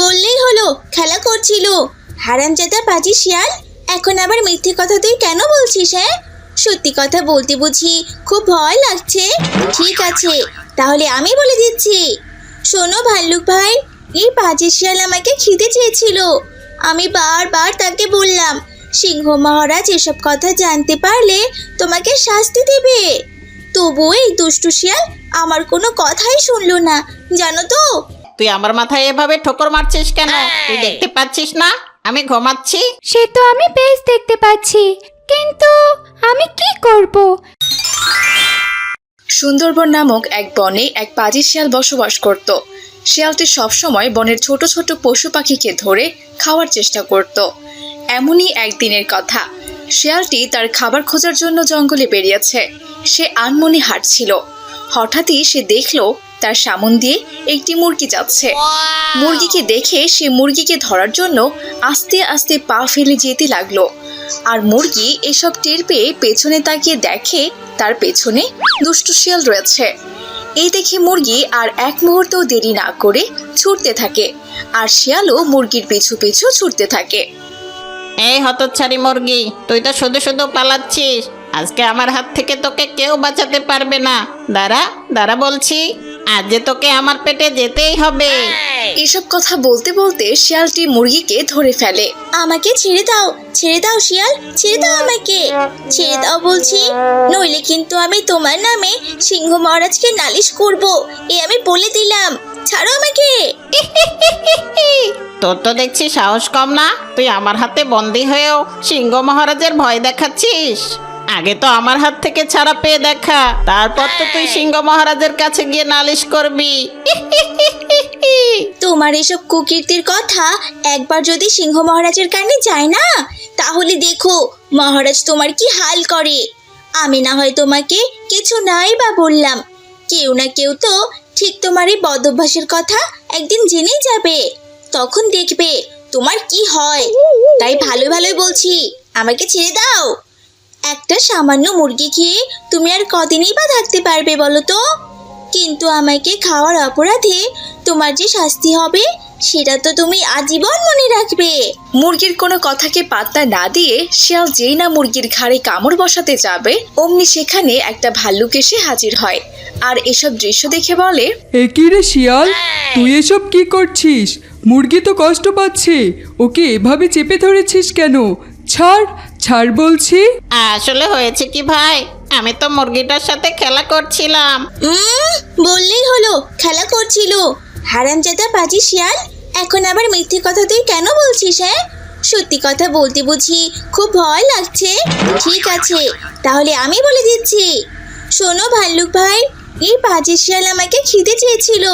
বললেই হলো, খেলা করছিল। হারামজাদা, পাজি, শিয়াল, এখন আবার মিথ্যে কথা তুই কেন বলছিস হ্যাঁ? সত্যি কথা বলতে বুঝি খুব ভয় লাগছে। ঠিক আছে, তাহলে আমি বলে দিচ্ছি। শোনো ভাল্লুক ভাই, এই পাজি, শিয়াল আমাকে খিদে চেয়েছিল। আমি বারবার তাকে বললাম, সিংহ মহারাজ, এসব কথা জানতে পারলে তোমাকে শাস্তি দেবে। তবুও এই দুষ্টু শিয়াল আমার কোনো কথাই শুনলো না, জানো তো? তুই আমার মাথায় এভাবে ঠোকর মারছিস কেন? তুই দেখতে পাচ্ছিস না? আমি ঘুমাচ্ছি। সে তো আমি বেশ দেখতে পাচ্ছি। কিন্তু আমি কি করব? সুন্দরবন নামক এক বনে এক পাজি শিয়াল বসবাস করত। শিয়ালটি সবসময় বনের ছোট ছোট পশু পাখিকে ধরে খাওয়ার চেষ্টা করত। এমনই একদিনের কথা। শিয়ালটি তার খাবার খোঁজার জন্য জঙ্গলে বেরিয়েছে। সে আনমনে হাঁটছিল। হঠাৎই সে দেখল তার সামন দিয়ে একটি মুরগি যাচ্ছে। মুরগিকে দেখে সে মুরগিকে ধরার জন্য আস্তে আস্তে পা ফেলে যেতে লাগল। আর মুরগি এসব টের পেয়ে পেছনে তাকিয়ে দেখে তার পেছনে দুষ্টু শিয়াল রয়েছে। এই দেখে মুরগি আর এক মুহূর্তও দেরি না করে ছুটতে থাকে আর শিয়ালও মুরগির পিছু পিছু ছুটতে থাকে। এই হতচ্ছাড়ি মুরগি তুই তো শুধু শুধু পালাচ্ছিস। আজকে আমার হাত থেকে তোকে কেউ বাঁচাতে পারবে না। দাঁড়া দাঁড়া বলছি। আজ তোকে আমার পেটে যেতেই হবে। এসব কথা বলতে বলতে শিয়ালটি মুরগিকে ধরে ফেলে। আমাকে ছেড়ে দাও ছেড়ে দাও শিয়াল ছেড়ে দাও আমাকে। ছেড়ে দাও বলছি নইলে কিন্তু আমি তোমার নামে সিংহ মহারাজকে নালিশ করব। এ আমি বলে দিলাম ছাড়ো আমাকে। তোর তো দেখছি সাহস কম না তুই আমার হাতে বন্দি হয়েও সিংহ মহারাজের ভয় দেখাচ্ছিস। আগে তো আমার হাত থেকে ছাড়া পেয়ে দেখা। তারপর তো তুই সিংহ মহারাজের কাছে গিয়ে নালিশ করবি। তোমার এসব কুকীর্তির কথা একবার যদি সিংহ মহারাজের কানে যায় না তাহলে দেখো মহারাজ তোমার কি হাল করে। আমি না হয় তোমাকে কিছু নাই বা বললাম। কেউ না কেউ তো ঠিক তোমার এই বদভ্যাসের কথা একদিন জেনেই যাবে। তখন দেখবে তোমার কি হয়। তাই ভালো ভালোই বলছি আমাকে ছেড়ে দাও। একটা সামান্য মুরগি খেয়ে তুমি আর কদিনই বা থাকতে পারবে বলো তো? কিন্তু আমাকে খাওয়ার অপরাধে তোমার যে শাস্তি হবে সেটা তো তুমি আজীবন মনে রাখবে। মুরগির কোনো কথাকে পাত্তা না দিয়ে শিয়াল যেই না মুরগির ঘাড়ে কামড় বসাতে যাবে অমনি সেখানে একটা ভাল্লুক এসে হাজির হয়। আর এসব দৃশ্য দেখে বলে একই রে শিয়াল? তুই এসব কি করছিস? মুরগি তো কষ্ট পাচ্ছে। ওকে এভাবে চেপে ধরেছিস কেন? ছাড় ছাড় বলছি। আসলে হয়েছে কি ভাই? আমি তো মুরগিটার সাথে খেলা করছিলাম। উম, বললেই হলো খেলা করছিল। হারামজাদা পাজি শিয়াল এখন আবার মিথ্যে কথা তুই কেন বলছিস হ্যাঁ? সত্যি কথা বলতে বুঝি খুব ভয় লাগছে। ঠিক আছে তাহলে আমি বলে দিচ্ছি। শোনো ভাল্লুক ভাই এই পাজি শিয়াল আমাকে খিদে চেয়েছিল।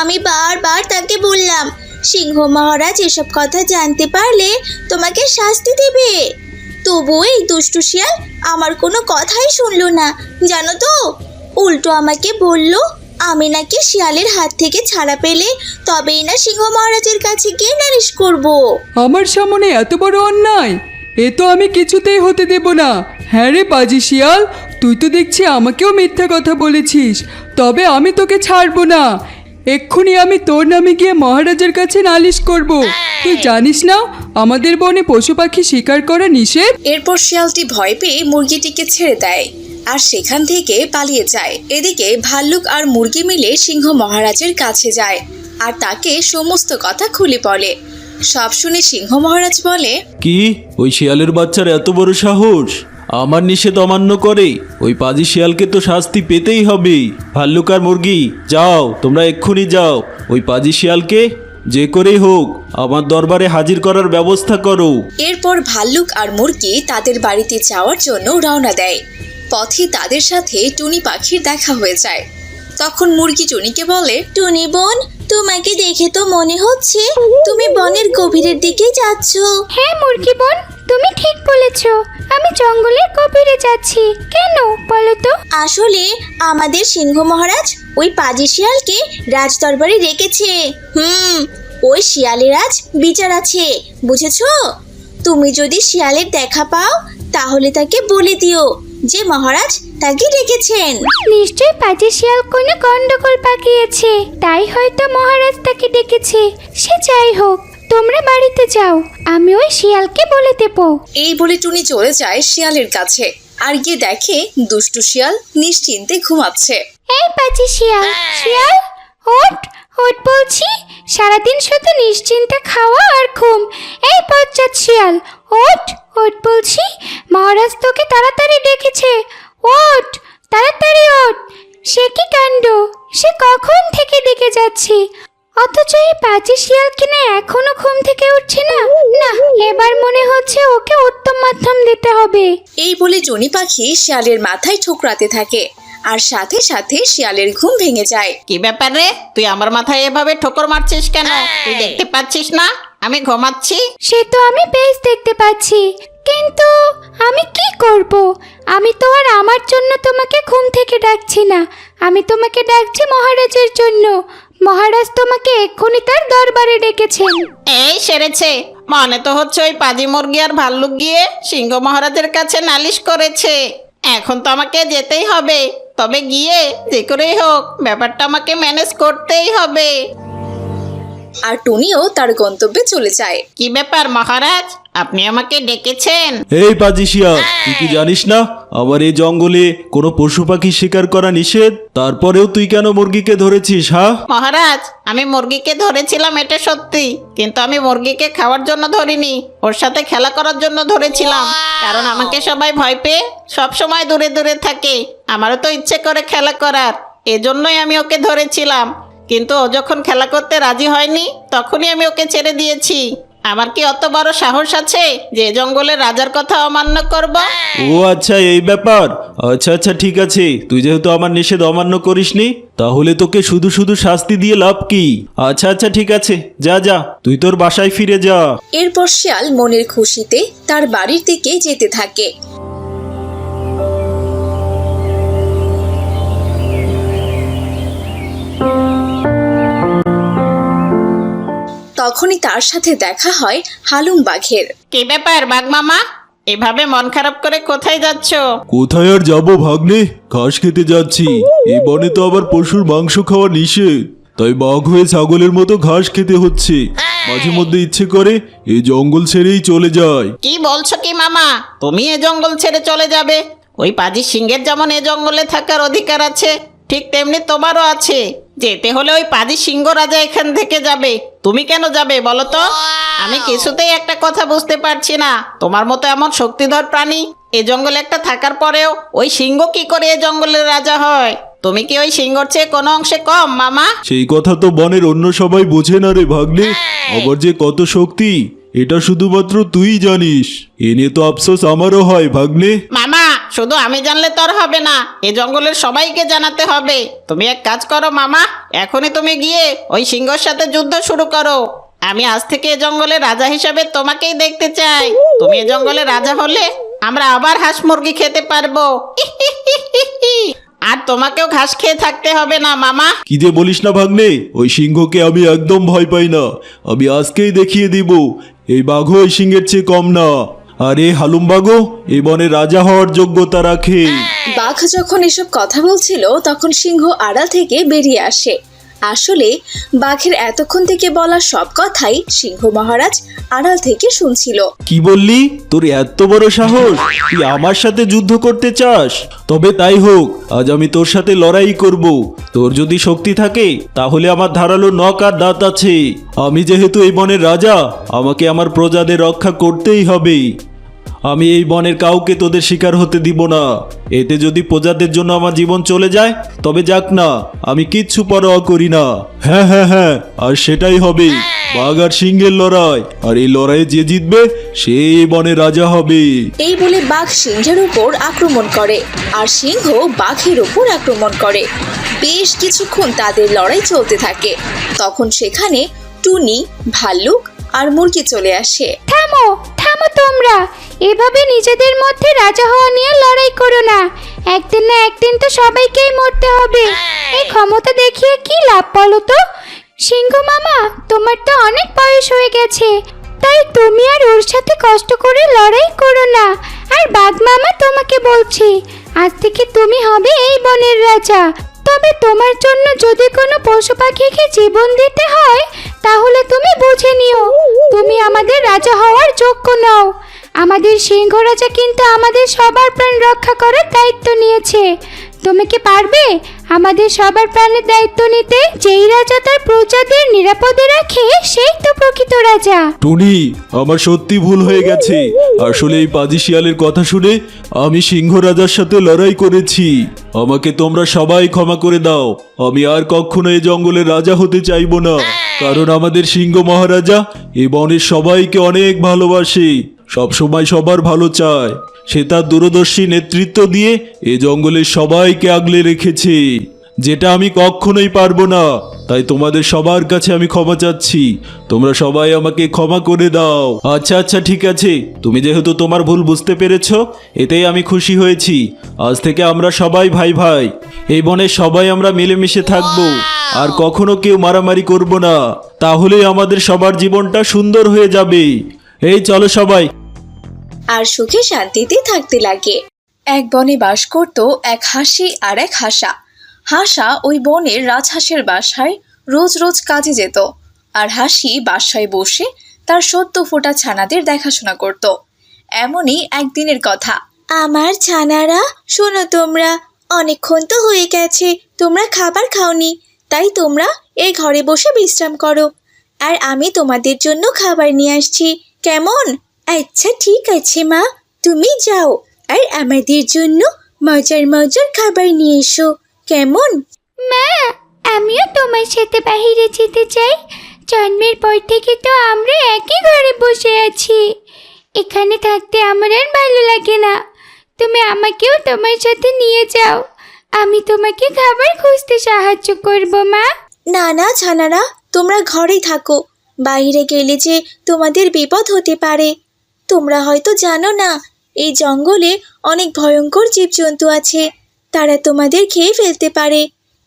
আমি বারবার তাকে বললাম সিংহ মহারাজ এসব কথা জানতে পারলে তোমাকে শাস্তি দেবে। তবুও এই দুষ্টু শিয়াল আমার কোনো কথাই শুনলো না, জানো তো? উল্টো আমাকে বলল, আমি নাকি শিয়ালের হাত থেকে ছাড়া পেলে তবেই না সিংহ মহারাজের কাছে গিয়ে নালিশ করব। আমার সামনে এত বড় অন্যায়? এ তো আমি কিছুতেই হতে দেব না। হ্যাঁ রে বাজি শিয়াল, তুই তো দেখছি আমাকেও মিথ্যা কথা বলেছিস। তবে আমি তোকে ছাড়বো না। এক্ষুনি আমি তোর নামে গিয়ে মহারাজের কাছে নালিশ করব। তুই জানিস না আমাদের বনে পশু পাখি শিকার করা নিষেধ? এরপর শিয়ালটি ভয় পেয়ে মুরগিটিকে ছেড়ে দেয় আর সেখান থেকে পালিয়ে যায়। এদিকে ভাল্লুক আর মুরগি মিলে সিংহ মহারাজের কাছে যায় আর তাকে সমস্ত কথা খুলে বলে। সব শুনে সিংহ মহারাজ বলে কি? ওই শিয়ালের বাচ্চার এত বড় সাহস? আমার নিষেধ অমান্য করে। ওই পাজি শিয়ালকে তো শাস্তি পেতেই হবে। ভাল্লুক আর মুরগি, যাও, তোমরা এক্ষুনি যাও। ওই পাজি শিয়ালকে যে করেই হোক, আমার দরবারে হাজির করার ব্যবস্থা করো। এরপর ভাল্লুক আর মুরগি তাদের বাড়িতে যাওয়ার জন্য রওনা দেয়। পথে তাদের সাথে টুনি পাখির দেখা হয়ে যায়। তখন মুরগি টুনিকে বলে টুনি বোন তোমাকে দেখে তো মনে হচ্ছে তুমি বনের গভীরের দিকে যাচ্ছ। হ্যাঁ মুরগি বোন তুমি ঠিক বলেছ। আমি জঙ্গলের গভীরে যাচ্ছি। কেন বলো তো? আসলে আমাদের সিংহ মহারাজ ওই পাজি শিয়ালকে রাজদরবারে রেখেছে। হুম ওই শিয়ালের আজ বিচার আছে বুঝেছ? তুমি যদি শিয়ালের দেখা পাও তাহলে তাকে বলে দিও। যে মহারাজ তাকে ডেকেছেন। নিশ্চয়ই পাজি শিয়াল কোনো গন্ডগোল পাকিয়েছে। তাই হয়তো মহারাজ তাকে ডেকেছে। সে যাই হোক তোমরা বাড়িতে যাও আমি ওই শিয়ালকে বলে দেবো। এই বলে টুনি চলে যায় শিয়ালের কাছে। আর গিয়ে দেখে দুষ্টু শিয়াল নিশ্চিন্তে ঘুমাচ্ছে। এই পাজি শিয়াল শিয়াল ওঠ ওঠ বলছি। সারাদিন শুধু নিশ্চিন্তে খাওয়া আর ঘুম। এই বজ্জাত শিয়াল ওঠ ওঠ বলছি। মহারাজ তোকে তাড়াতাড়ি ডেকেছে। ওঠ তাড়াতাড়ি ওঠ। সে কি কাণ্ড? সে কখন থেকে ডেকে যাচ্ছে? অথচ এই পাজি শিয়াল কিনা এখনও ঘুম থেকে উঠছে না? না এবার মনে হচ্ছে ওকে উত্তম মাধ্যম দিতে হবে। এই বলে জনি পাখি শিয়ালের মাথায় ঠোকরাতে থাকে। আর সাথে সাথে শিয়ালের ঘুম ভেঙে যায়। কি ব্যাপার রে? তুই আমার মাথায় এভাবে ঠোকর মারছিস কেন? তুই দেখতে পাচ্ছিস না? আমি ঘুমাচ্ছি? সে তো আমি বেশ দেখতে পাচ্ছি। কিন্তু আমি কি করব? আমি তো আর আমার জন্য তোমাকে ঘুম থেকে ডাকছি না। আমি তোমাকে ডাকছি মহারাজের জন্য। মহারাজ তোমাকে এক্ষুনি তার দরবারে ডেকেছেন। এই সেরেছে। মনে তো হচ্ছে ওই পাজি মুরগি আর ভাল্লুক গিয়ে সিংহ মহারাজের কাছে নালিশ করেছে। এখন তো আমাকে যেতেই হবে। তবে গিয়ে যে করেই হোক ব্যাপারটা আমাকে ম্যানেজ করতেই হবে। আর টুনিও তার গন্তব্যে চলে যায়। কি ব্যাপার মহারাজ? আপনি আমাকে ডেকেছেন। এই পাজি শিয়াল তুই কি জানিস না? আমার এই জঙ্গলে কোনো পশু পাখি শিকার করা নিষেধ? তারপরেও তুই কেন মুরগিকে ধরেছিস হ্যাঁ? মহারাজ আমি মুরগিকে ধরেছিলাম এটা সত্যি। কিন্তু আমি মুরগিকে খাওয়ার জন্য ধরিনি। ওর সাথে খেলা করার জন্য ধরেছিলাম। কারণ আমাকে সবাই ভয় পেয়ে সব সময় দূরে দূরে থাকে। আমারও তো ইচ্ছে করে খেলা করার। এজন্যই আমি ওকে ধরেছিলাম। কিন্তু ও যখন খেলা করতে রাজি হয়নি তখনই আমি ওকে ছেড়ে দিয়েছি। আমার কি অত বড় সাহস আছে যে জঙ্গলের রাজার কথা অমান্য করব? ও আচ্ছা এই ব্যাপার। আচ্ছা আচ্ছা ঠিক আছে। তুই যেহেতু আমার নিষেধ অমান্য করিসনি তাহলে তোকে শুধু শুধু শাস্তি দিয়ে লাভ কি? আচ্ছা আচ্ছা ঠিক আছে। যা যা তুই তোর বাসায় ফিরে যা। এরপর শিয়াল মনের খুশিতে তার বাড়ির দিকে যেতে থাকে। তখনই তার সাথে দেখা হয় হালুম বাঘের। কি ব্যাপার বাঘ মামা? এভাবে মন খারাপ করে কোথায় যাচ্ছ? কোথায় আর যাব ভাগ্নে? ঘাস খেতে যাচ্ছি। এই বনে তো আবার পশুর মাংস খাওয়া নিষেধ। তাই বাঘ হয়ে ছাগলের মতো ঘাস খেতে হচ্ছে। মাঝে মধ্যে ইচ্ছে করে এই জঙ্গল ছেড়েই চলে যায়। কি বলছো কি মামা? তুমি এ জঙ্গল ছেড়ে চলে যাবে। ওই পাজি সিংহের যেমন এ জঙ্গলে থাকার অধিকার আছে ঠিক তেমনি তোমারও আছে। যেতে হলে ওই পাজি সিংহ রাজা এখান থেকে যাবে। তুমি কেন যাবে বলো তো? আমি কিছুতেই একটা কথা বুঝতে পারছি না। তোমার মতো এমন শক্তিধর প্রাণী এ জঙ্গলে একটা থাকার পরেও ওই সিংহ কি করে এ জঙ্গলের রাজা হয়? তুমি কি ওই সিংহর চেয়ে কোনো অংশে কম মামা? সেই কথা তো বনের অন্য সবাই বোঝে না রে ভাগ্নে। আবার যে কত শক্তি এটা শুধুমাত্র তুই জানিস। এ নিয়ে তো আফসোস আমারও হয় ভাগ্নে। মামা শুধু আমি জানলে তোর হবে না, এ জঙ্গলের সবাইকে জানাতে হবে। তুমি এক কাজ করো মামা, এখনই তুমি গিয়ে ওই সিংহর সাথে যুদ্ধ শুরু করো। আমি আজ থেকে এ জঙ্গলের রাজা হিসাবে তোমাকেই দেখতে চাই। তুমি এ জঙ্গলের রাজা হলে আমরা আবার হাঁস মুরগি খেতে পারব। আর তোমাকেও ঘাস খেয়ে থাকতে হবে না, মামা। কি যে বলিস না ভাগ্নে, ওই সিংহকে আমি একদম ভয় পাই না। আমি আজকেই দেখিয়ে দিব, এই বাঘও ওই সিংহের চেয়ে কম না। আর হালুমবাগো এ বনে রাজা হওয়ার যোগ্যতা রাখে। বাঘ যখন এসব কথা বলছিল, তখন সিংহ আড়াল থেকে বেরিয়ে আসে। আসলে বাঘের এতক্ষণ থেকে বলা সব কথাই সিংহ মহারাজ আড়াল থেকে শুনছিল। কি বললি? তোর এত বড় সাহস? তুই আমার সাথে যুদ্ধ করতে চাস? তবে তাই হোক, আজ আমি তোর সাথে লড়াই করব। তোর যদি শক্তি থাকে, তাহলে আমার ধারালো নখ আর দাঁত আছে। আমি যেহেতু এই বনের রাজা, আমাকে আমার প্রজাদের রক্ষা করতেই হবে। আমি এই বনের কাউকে তোদের শিকার হতে দিব না। এতে যদি প্রজাদের জন্য আমার জীবন চলে যায় তবে যাক না আমি কিচ্ছু পরোয়া করি না। হ্যাঁ হ্যাঁ হ্যাঁ আর সেটাই হবে। বাঘ আর সিংহের লড়াই আর এই লড়াইয়ে যে জিতবে সে বনের রাজা হবে। এই বলে বাঘ সিংহের উপর আক্রমণ করে আর সিংহ বাঘের উপর আক্রমণ করে। বেশ কিছুক্ষণ তাদের লড়াই চলতে থাকে। তখন সেখানে টুনি ভাল্লুক আর মুরগি চলে আসে। থামো থামো তোমরা। এভাবে নিজেদের মধ্যে রাজা হওয়া নিয়ে লড়াই করো না। একদিন না একদিন তো সবাইকেই মরতে হবে। এই ক্ষমতা দেখিয়ে কি লাভ বলো তো? সিংহ মামা, তোমার তো অনেক বয়স হয়ে গেছে। তাই তুমি আর ওর সাথে কষ্ট করে লড়াই করো না। আর বাঘ মামা তোমাকে বলছি, আজ থেকে তুমি হবে এই বনের রাজা। তবে তোমার জন্য যদি কোনো পশু পাখিকে জীবন দিতে হয়, তাহলে তুমি বুঝে নিও। তুমি আমাদের রাজা হওয়ার যোগ্য নও। আমাদের সিংহ রাজা কিন্তু আমাদের সবার প্রাণ রক্ষা করার দায়িত্ব নিয়েছে। তুমি কি পারবে? আমাদের সবার প্রাণের দায়িত্ব নিতে যেই রাজা তার প্রজাদের নিরাপদে রাখে, সেই তো প্রকৃত রাজা। টুনি, আমার সত্যি ভুল হয়ে গেছে। আসলে এই পাজি শিয়ালের কথা শুনে আমি সিংহ রাজার সাথে লড়াই করেছি। আমাকে তোমরা সবাই ক্ষমা করে দাও। আমি আর কখনো এই জঙ্গলের রাজা হতে চাইব না। কারণ আমাদের সিংহ মহারাজা এই বনের সবাইকে অনেক ভালোবাসে, সবসময় সবার ভালো চায়। সে তার দূরদর্শী নেতৃত্ব দিয়ে এ জঙ্গলের সবাইকে আগলে রেখেছে। যেটা আমি কখনোই পারব না। তাই তোমাদের সবার কাছে আমি ক্ষমা চাচ্ছি। তোমরা সবাই আমাকে ক্ষমা করে দাও। আচ্ছা আচ্ছা ঠিক আছে। তুমি যেহেতু তোমার ভুল বুঝতে পেরেছ এতেই আমি খুশি হয়েছি। আজ থেকে আমরা সবাই ভাই ভাই। এই বনে সবাই আমরা মিলেমিশে থাকব। আর কখনো কেউ মারামারি করব না। তাহলেই আমাদের সবার জীবনটা সুন্দর হয়ে যাবে। এই চলো সবাই। আর সুখে শান্তিতে থাকতে লাগে। এক বনে বাস করত এক হাসি আর এক হাসা। হাসা ওই বনের রাজহাঁসের বাসায় রোজ রোজ কাজে যেত। আর হাসি বাসায় বসে তার সদ্য ফোটা ছানাদের দেখাশোনা করত। এমনই একদিনের কথা। আমার ছানারা, শোনো তোমরা, অনেকক্ষণ তো হয়ে গেছে, তোমরা খাবার খাওনি, তাই তোমরা এই ঘরে বসে বিশ্রাম করো। আর আমি তোমাদের জন্য খাবার নিয়ে আসছি, কেমন? আচ্ছা ঠিক আছে, মা, তুমি যাও। আর আমাদের জন্য মজার মজার খাবার নিয়ে এসো। কেমন? মা আমিও তোমার সাথে বাইরে যেতে চাই। জন্মের পর থেকে তো আমরা একই ঘরে বসে আছি। এখানে থাকতে আমার আর ভালো লাগে না। তুমি আমাকেও তোমার সাথে নিয়ে যাও। আমি তোমাকে খাবার খুঁজতে সাহায্য করব মা। না না ছানারা তোমরা ঘরেই থাকো। বাইরে গেলে যে তোমাদের বিপদ হতে পারে। তোমরা হয়তো জানো না এই জঙ্গলে অনেক ভয়ঙ্কর জীবজন্তু আছে। তারা তোমাদের খেয়ে ফেলতে পারে।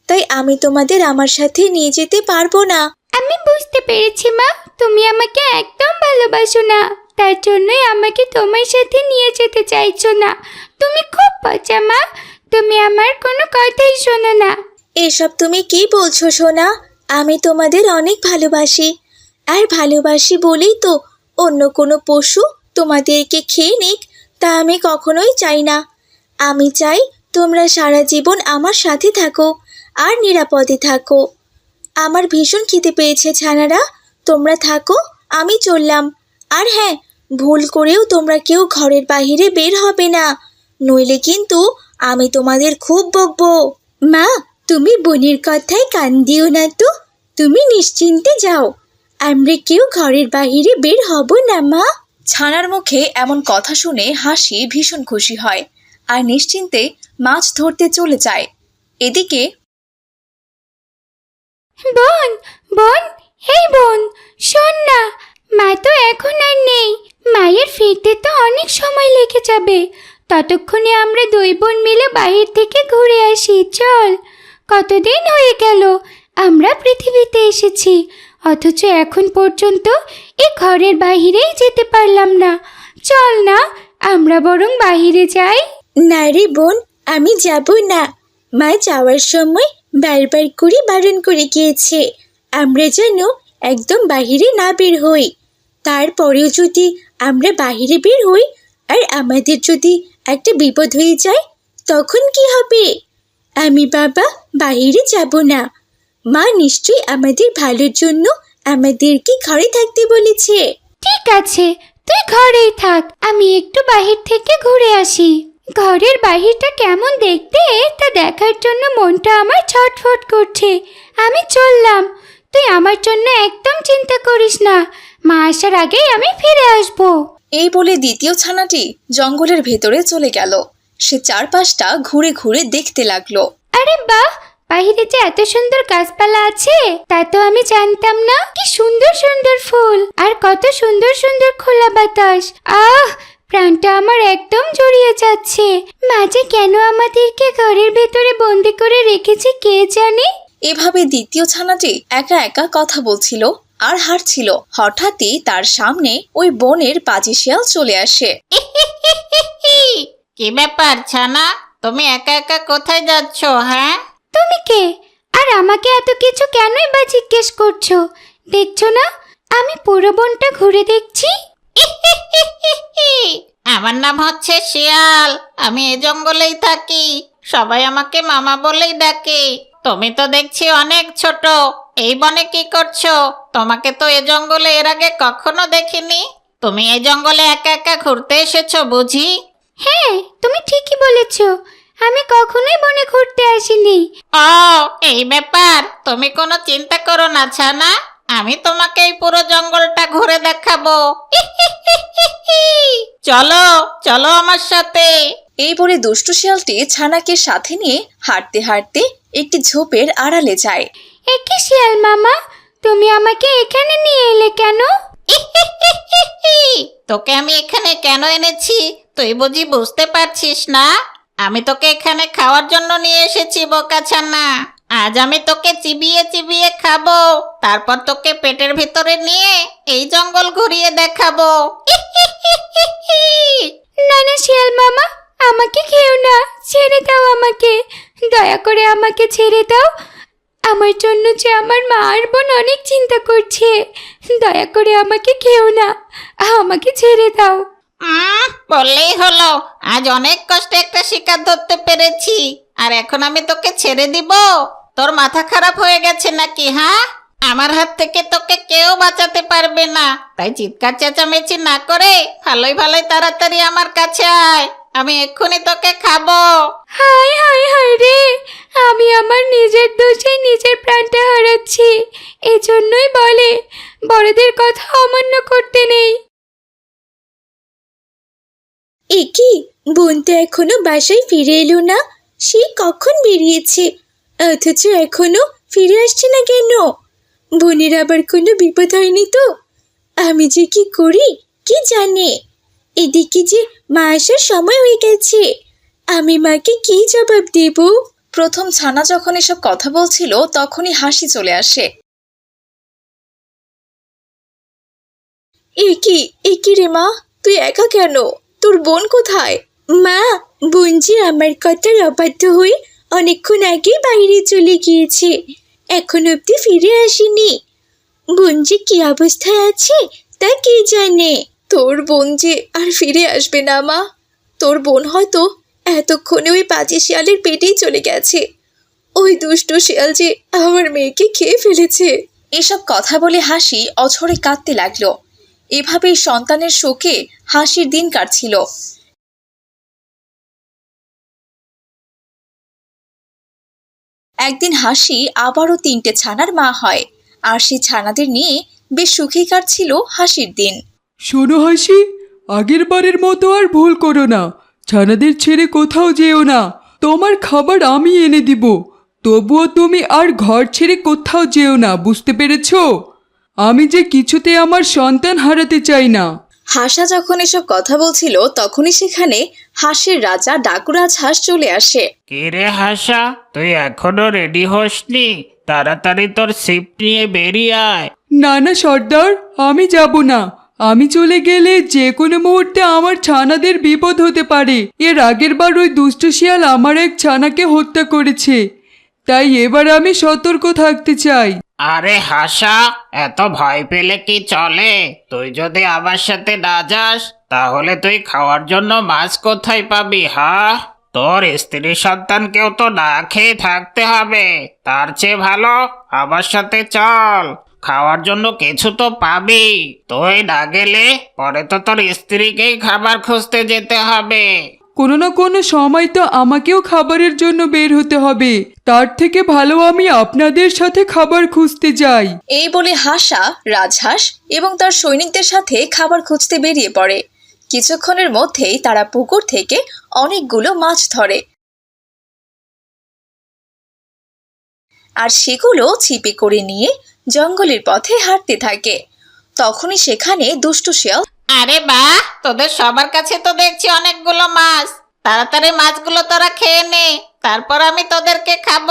তাই আমি তোমাদের আমার সাথে নিয়ে যেতে পারব না। আমি বুঝতে পেরেছি মা। তুমি আমাকে একদম ভালোবাসো না। তার জন্যই আমাকে তোমার সাথে নিয়ে যেতে চাইছো না। তুমি খুব পচা মা। তুমি আমার কোনো কথাই শোনো না। এসব তুমি কি বলছো সোনা? আমি তোমাদের অনেক ভালোবাসি। আর ভালোবাসি বলেই তো অন্য কোনো পশু তোমাদেরকে খেয়ে নিক তা আমি কখনোই চাই না। আমি চাই তোমরা সারা জীবন আমার সাথে থাকো আর নিরাপদে থাকো। আমার ভীষণ খিদে পেয়েছে, ছানারা। তোমরা থাকো, আমি চললাম। আর হ্যাঁ ভুল করেও তোমরা কেউ ঘরের বাইরে বের হবে না। নইলে কিন্তু আমি তোমাদের খুব বকবো। মা, তুমি বোনের কথায় কান দিও না তো। তুমি নিশ্চিন্তে যাও। আমরা কেউ ঘরের বাইরে বের হব না, মা। ছানার মুখে এমন কথা শুনে হাসি ভীষণ খুশি হয়। আর নিশ্চিন্তে মাছ ধরতে চলে যায়। এদিকে বোন বোন হে বোন শোন না মা তো এখন আর নেই। মায়ের ফিরতে তো অনেক সময় লেগে যাবে। ততক্ষণে আমরা দুই বোন মিলে বাহির থেকে ঘুরে আসি চল। কতদিন হয়ে গেল আমরা পৃথিবীতে এসেছি। অথচ এখন পর্যন্ত এ ঘরের বাহিরেই যেতে পারলাম না। চল না আমরা বরং বাহিরে যাই। না রে বোন আমি যাব না। মা যাওয়ার সময় বারবার করে বারণ করে গিয়েছে। আমরা যেন একদম বাহিরে না বের হই। তারপরেও যদি আমরা বাহিরে বের হই আর আমাদের যদি একটা বিপদ হয়ে যায়, তখন কি হবে? আমি বাবা বাইরে যাব না। মা নিশ্চয়ই আমাদের ভালোর জন্য আমাদেরকে ঘরে থাকতে বলেছে। ঠিক আছে, তুই ঘরেই থাক, আমি একটু বাহির থেকে ঘুরে আসি। ঘরের বাহিরটা কেমন দেখতে তা দেখার জন্য মনটা আমার ছটফট করছে। আমি চললাম। তুই আমার জন্য একদম চিন্তা করিস না। মা আসার আগেই আমি ফিরে আসব। এই বলে দ্বিতীয় ছানাটি জঙ্গলের ভেতরে চলে গেল। সে চারপাশটা ঘুরে ঘুরে দেখতে লাগল। আরে বাহ! বাহিরে যে এত সুন্দর গাছপালা আছে তা তো আমি জানতাম না। কি সুন্দর সুন্দর ফুল আর কত সুন্দর সুন্দর খোলা বাতাস। আহ! প্রাণটা আমার একদম জড়িয়ে যাচ্ছে। মাঝে কেন আমাদেরকে ঘরের ভেতরে বন্দি করে রেখেছে কে জানে? এভাবে দ্বিতীয় ছানাটি একা একা কথা বলছিল আর হাঁটছিল হঠাৎই তার সামনে ওই বনের পাজি শিয়াল চলে আসে। কি ব্যাপার ছানা? তুমি একা একা কোথায় যাচ্ছ হ্যাঁ? তুমি কে? আর আমাকে এত কিছু কেনই বা জিজ্ঞেস করছ? দেখছ না? আমি পুরো বনটা ঘুরে দেখছি। আমার নাম হচ্ছে শিয়াল। আমি এ জঙ্গলেই থাকি। সবাই আমাকে মামা বলেই ডাকে। তুমি তো দেখছি অনেক ছোট। এই বনে কি করছ? তোমাকে তো এ জঙ্গলে এর আগে কখনো দেখিনি। তুমি এই জঙ্গলে একা একা ঘুরতে এসেছ বুঝি? হ্যাঁ তুমি ঠিকই বলেছ। আমি কখনোই বনে ঘুরতে আসিনি। ও এই ব্যাপার। তুমি কোনো চিন্তা করো না ছানা। আমি তোমাকে এই পুরো জঙ্গলটা ঘুরে দেখাবো। চলো চলো আমার সাথে। এই বলে দুষ্টু শিয়ালটি ছানাকে সাথে নিয়ে হাঁটতে হাঁটতে একটি ঝোপের আড়ালে যায়। একে শিয়াল মামা? তুমি আমাকে এখানে নিয়ে এলে কেন? তোকে আমি এখানে কেন এনেছি? তুই বুঝি বুঝতে পারছিস না? আমি তোকে এখানে খাওয়ার জন্য নিয়ে এসেছি বোকা ছানা। আজ আমি তোকে চিবিয়ে চিবিয়ে খাব তারপর তোকে পেটের ভেতরে নিয়ে এই জঙ্গল ঘুরিয়ে দেখাবো। না না শিয়াল মামা আমাকে খেও না ছেড়ে দাও আমাকে। দয়া করে আমাকে ছেড়ে দাও। আমার জন্য যে আমার মা আর বোন অনেক চিন্তা করছে। দয়া করে আমাকে খেও না আমাকে ছেড়ে দাও। বললেই হলো আজ অনেক কষ্টে একটা শিকার ধরতে পেরেছি আর এখন আমি তোকে ছেড়ে দিব। তোর মাথা খারাপ হয়ে গেছে নাকি হ্যাঁ? আমার হাত থেকে তোকে কেউ বাঁচাতে পারবে না। তাই চিৎকার চেঁচামেচি না করে ভালোই ভালোই তাড়াতাড়ি আমার কাছে আয়। আমি এক্ষুনি তোকে খাব। হায় হায় হায় রে! আমি আমার নিজের দোষে নিজের প্রাণটা হারাচ্ছি। এজন্যই বলে বড়দের কথা অমান্য করতে নেই। এ কি বোন তো এখনও বাসায় ফিরে এলো না। সে কখন বেরিয়েছে? অথচ এখনও ফিরে আসছে না কেন? বোনের আবার কোনো বিপদ হয়নি তো? আমি যে কি করি কি জানে? এদিকে যে মা আসার সময় হয়ে গেছে। আমি মাকে কি জবাব দেব? প্রথম ছানা যখন এসব কথা বলছিল তখনই হাসি চলে আসে। এ কি এ কি রে মা? তুই একা কেন? তোর বোন কোথায়? মা বোন যে আমার কথার অবাধ্য হয়ে অনেকক্ষণ আগেই বাইরে চলে গিয়েছে। এখন অবধি ফিরে আসেনি। বোন যে কি অবস্থায় আছে, তা কে জানে? তোর বোন যে আর ফিরে আসবে না, মা। তোর বোন হয়তো এতক্ষণে ওই পাজি শিয়ালের পেটেই চলে গেছে। ওই দুষ্ট শিয়াল যে আমার মেয়েকে খেয়ে ফেলেছে। এসব কথা বলে হাসি অঝরে কাঁদতে লাগল। এভাবেই সন্তানের শোকে হাসির দিন কাটছিল। একদিন হাসি আবারও তিনটে ছানার মা হয়, আর সেই ছানাদের নিয়ে বেশ সুখেই কাটছিল হাসির দিন। শোনো হাসি, আগের বারের মতো আর ভুল করো না। ছানাদের ছেড়ে কোথাও যেও না। তোমার খাবার আমি এনে দিব। তবুও তুমি আর ঘর ছেড়ে কোথাও যেও না, বুঝতে পেরেছ? আমি যে কিছুতে আমার সন্তান হারাতে চাই না। হাসা যখন এসব কথা বলছিল তখনই সেখানে হাঁসের রাজা ডাকুরাজ হাঁস চলে আসে। কিরে হাসা? তুই এখনও রেডি হসনি? তাড়াতাড়ি তোর শিফট নিয়ে বেরিয়ে আয়। না না সর্দার আমি যাব না। আমি চলে গেলে যে কোনো মুহূর্তে আমার ছানাদের বিপদ হতে পারে। এর আগের বার ওই দুষ্ট শিয়াল আমার এক ছানাকে হত্যা করেছে। তাই এবার আমি সতর্ক থাকতে চাই। আরে হাসা, এত ভয় পেলে কি চলে? তুই যদি আমার সাথে না যাস, তাহলে তুই খাওয়ার জন্য মাছ কোথায় পাবি হা তোর স্ত্রী সন্তানকেও তো না খেয়ে থাকতে হবে। তার চেয়ে ভালো আমার সাথে চল। খাওয়ার জন্য কিছু তো পাবি। তুই না গেলে পরে তো তোর স্ত্রীকেই খাবার খুঁজতে যেতে হবে। কোনো না কোনো সময় তো আমাকেও খাবারের জন্য বের হতে হবে। তার থেকে ভালো আমি আপনাদের সাথে খাবার খুঁজতে যাই। এই বলে হাসা, রাজহাঁস এবং তার সৈনিকদের সাথে খাবার খুঁজতে বেরিয়ে পড়ে। কিছুক্ষণের মধ্যেই তারা পুকুর থেকে অনেকগুলো মাছ ধরে। আর সেগুলো ছিপে করে নিয়ে জঙ্গলের পথে হাঁটতে থাকে। তখনই সেখানে দুষ্টু শিয়াল আরে বাহ তোদের সবার কাছে তো দেখছি অনেকগুলো মাছ। তাড়াতাড়ি মাছগুলো তোরা খেয়ে নে, তারপর আমি তোদেরকে খাব।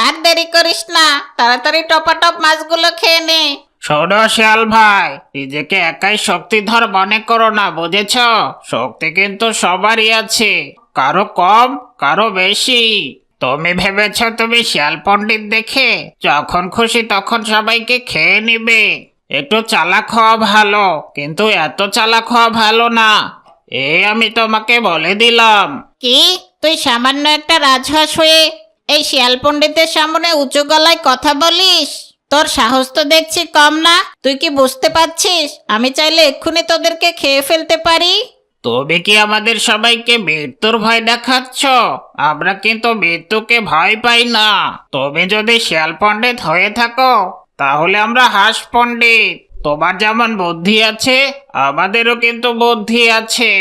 আর দেরি করিস না, তাড়াতাড়ি টপাটপ মাছগুলো খেয়ে নে। শোনো শিয়াল ভাই, নিজেকে একাই শক্তিধর মনে করো না, বুঝেছ? শক্তি কিন্তু সবারই আছে, কারও কম, কারও বেশি। তুমি ভেবেছ তুমি শিয়াল পণ্ডিত দেখে, যখন খুশি তখন সবাইকে খেয়ে নিবে। একটু চালাক হওয়া ভালো কিন্তু এত চালাক হওয়া ভালো না। এ আমি তোমাকে বলে দিলাম। কি? তুই সামান্য একটা রাজহাঁস হয়ে এই শিয়াল পণ্ডিতের সামনে উঁচু গলায় কথা বলিস? তোর সাহস তো দেখছি কম না। তুই কি বুঝতে পারছিস? আমি চাইলে এক্ষুনি তোদেরকে খেয়ে ফেলতে পারি। তবে কি আমাদের সবাইকে মৃত্যুর ভয় দেখাচ্ছ? আমরা কিন্তু মৃত্যুকে ভয় পাই না। তবে যদি শিয়াল পণ্ডিত হয়ে থাকো তাহলে আমরা হাঁস পণ্ডিত। তোমার যেমন বুদ্ধি আছে, আমাদেরও কিন্তু বুদ্ধি আছে।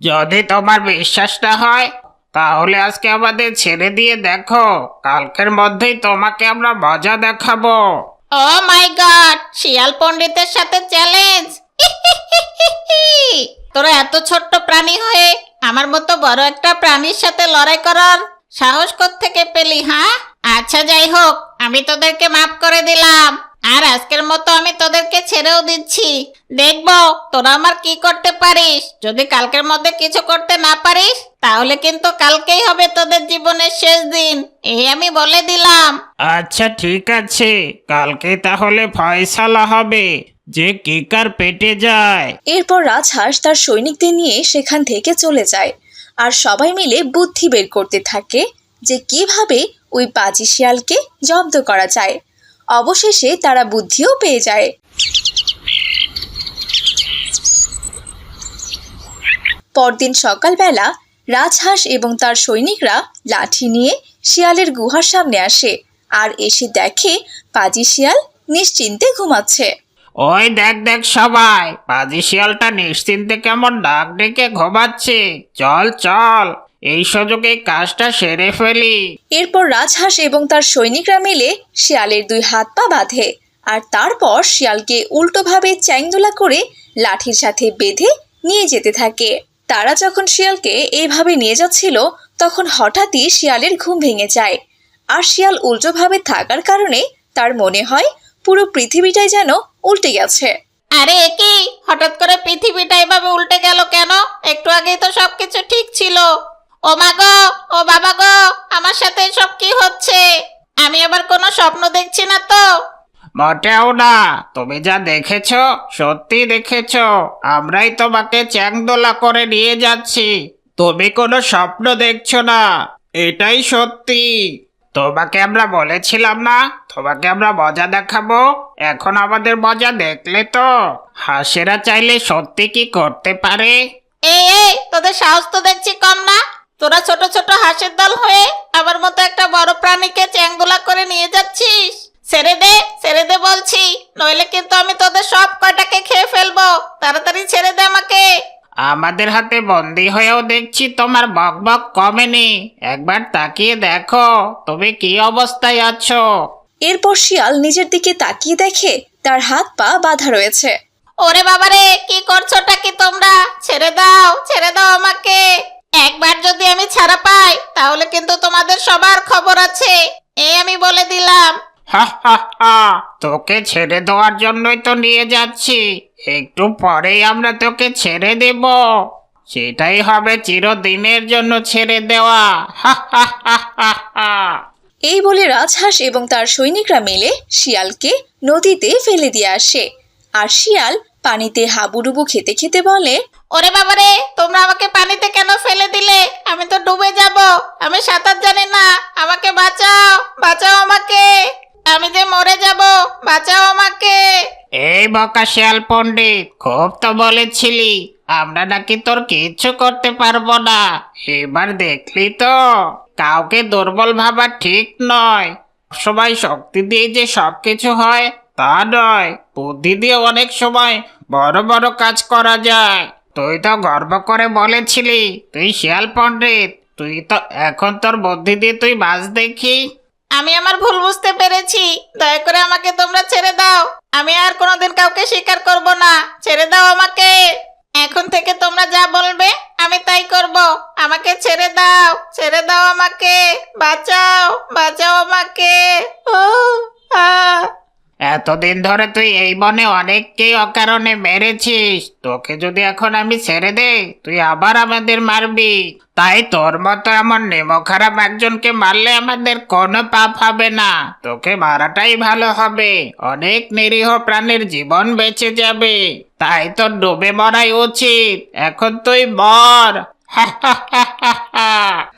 যদি তোমার বিশ্বাস না হয়, তাহলে আজকে আমাদের ছেড়ে দিয়ে দেখো। কালকের মধ্যেই তোমাকে আমরা মজা দেখাবো। ও মাই গড, শিয়াল পণ্ডিতের সাথে চ্যালেঞ্জ। তোরা এত ছোট্ট প্রাণী হয়ে আমার মতো বড় একটা প্রাণীর সাথে লড়াই করার সাহস থেকে পেলি হ্যাঁ আচ্ছা যাই হোক, আমি তোদেরকে মাফ করে দিলাম। আর আজকের মতো আমি তোদেরকে ছেড়েও দিচ্ছি। দেখব তোরা আমার কি করতে পারিস? যদি কালকের মধ্যে কিছু করতে না পারিস তাহলে কিন্তু কালকেই হবে তোদের জীবনের শেষ দিন। এই আমি বলে দিলাম। আচ্ছা ঠিক আছে। কালকে তাহলে ফয়সালা হবে যে কে কার পেটে যায়। এরপর রাজহাঁস তার সৈনিকদের নিয়ে সেখান থেকে চলে যায়। আর সবাই মিলে বুদ্ধি বের করতে থাকে যে কীভাবে ওই পাজি শিয়ালকে জব্দ করা যায়। অবশেষে তারা বুদ্ধিও পেয়ে যায়। পরদিন সকালবেলা রাজহাঁস এবং তার সৈনিকরা লাঠি নিয়ে শিয়ালের গুহার সামনে আসে আর এসে দেখে পাজি শিয়াল নিশ্চিন্তে ঘুমাচ্ছে। ওই দেখ দেখ সবাই, পাজি শিয়ালটা নিশ্চিন্তে কেমন ডাক ডেকে ঘুমাচ্ছে। চল চল। এই সুযোগে কাজটা সেরে ফেলি। এরপর রাজহাঁস এবং তার সৈনিকরা মিলে শিয়ালের দুই হাত পা বাঁধে আর তারপর শিয়ালকে উল্টোভাবে চ্যাংদোলা করে লাঠির সাথে বেঁধে নিয়ে যেতে থাকে। তারা যখন শিয়ালকে এইভাবে নিয়ে যাচ্ছিল তখন হঠাৎই শিয়ালের ঘুম ভেঙে যায়। আর শিয়াল উল্টোভাবে থাকার কারণে তার মনে হয় পুরো পৃথিবীটাই যেন উল্টে গেছে। আরে এ কি? হঠাৎ করে পৃথিবীটা এভাবে উল্টে গেল কেন? একটু আগেই তো সবকিছু ঠিক ছিল। ও মা গো ও বাবা গো আমার সাথে সব কি হচ্ছে? আমি আবার কোনো স্বপ্ন দেখছি না তো। মোটেও না তুমি যা দেখেছ সত্যি দেখেছ আমরাই তোমাকে চ্যাংদোলা করে নিয়ে যাচ্ছি। তুমি কোনো স্বপ্ন দেখছ না এটাই সত্যি। তোমাকে আমরা বলেছিলাম না তোমাকে আমরা মজা দেখাবো এখন আমাদের মজা দেখলে তো হাসেরা চাইলে সত্যি কি করতে পারে? এই এই তোদের সাহস তো দেখছি কম না। তোরা ছোট ছোট হাঁসের দল হয়ে আমার মতো একটা বড় প্রাণীকে চ্যাংদোলা করে নিয়ে যাচ্ছিস? ছেড়ে দে ছেড়ে দে বলছি। নইলে কিন্তু আমি তোদের সব কয়টাকে খেয়ে ফেলব। তাড়াতাড়ি ছেড়ে দে আমাকে। আমাদের হাতে বন্দি হয়েও দেখছি তোমার বক বক কমেনি। একবার তাকিয়ে দেখো তুমি কি অবস্থায় আছো? এরপর শিয়াল নিজের দিকে তাকিয়ে দেখে তার হাত পা বাঁধা রয়েছে। ওরে বাবারে কি করছোটা কি তোমরা? ছেড়ে দাও ছেড়ে দাও আমাকে। একবার যদি আমি ছাড়া পাই তাহলে কিন্তু তোমাদের সবার খবর আছে। এই আমি বলে দিলাম। হা হা হা। তোকে ছেড়ে দেওয়ার জন্যই তো নিয়ে যাচ্ছি। একটু পরেই আমরা তোকে ছেড়ে দেব। সেটাই হবে চিরদিনের জন্য ছেড়ে দেওয়া। হা হা হা হা হা। এই বলে রাজহাঁস এবং তার সৈনিকরা মিলে শিয়ালকে নদীতে ফেলে দিয়ে আসে। আর শিয়াল পানিতে হাবুডুবু খেতে খেতে বলে ওরে বাবারে তোমরা আমাকে পানিতে কেন ফেলে দিলে? আমি তো ডুবে যাব। আমি সাঁতার জানি না। আমাকে বাঁচাও বাঁচাও আমাকে। আমি যে মরে যাব বাঁচাও আমাকে। এই বকা শিয়াল পণ্ডিত খুব তো বলেছিলি আমরা নাকি তোর কিচ্ছু করতে পারব না। এবার দেখলি তো কাউকে দুর্বল ভাবা ঠিক নয়। সবাই শক্তি দিয়ে যে সব কিছু হয় তা নয়, বুদ্ধি দিয়ে অনেক সময় বড় বড় কাজ করা যায়। তুই তো গর্ব করে বলেছিলি, তুই শিয়াল পণ্ডিত, তুই তো এখন তোর বুদ্ধি দিয়ে তুই বাস দেখি। আমি আমার ভুল বুঝতে পেরেছি, দয়া করে আমাকে তোমরা ছেড়ে দাও। আমি আর কোনোদিন কাউকে স্বীকার করব না, ছেড়ে দাও আমাকে। এখন থেকে তোমরা যা বলবে, আমি তাই করব। আমাকে ছেড়ে দাও ছেড়ে দাও আমাকে, বাঁচাও বাঁচাও আমাকে। ও, আ। এতদিন ধরে তুই এই বনে অনেককেই অকারণে মেরেছিস। তোকে যদি এখন আমি ছেড়ে দেই, তুই আবার আমাদের মারবি। তাই তোর মতো এমন নেমো খারাপ একজনকে মারলে আমাদের কোনো পাপ হবে না। তোকে মারাটাই ভালো হবে। অনেক নিরীহ প্রাণীর জীবন বেঁচে যাবে। তাই তোর ডুবে মরাই উচিত। এখন তুই মর। হা হা হা হা।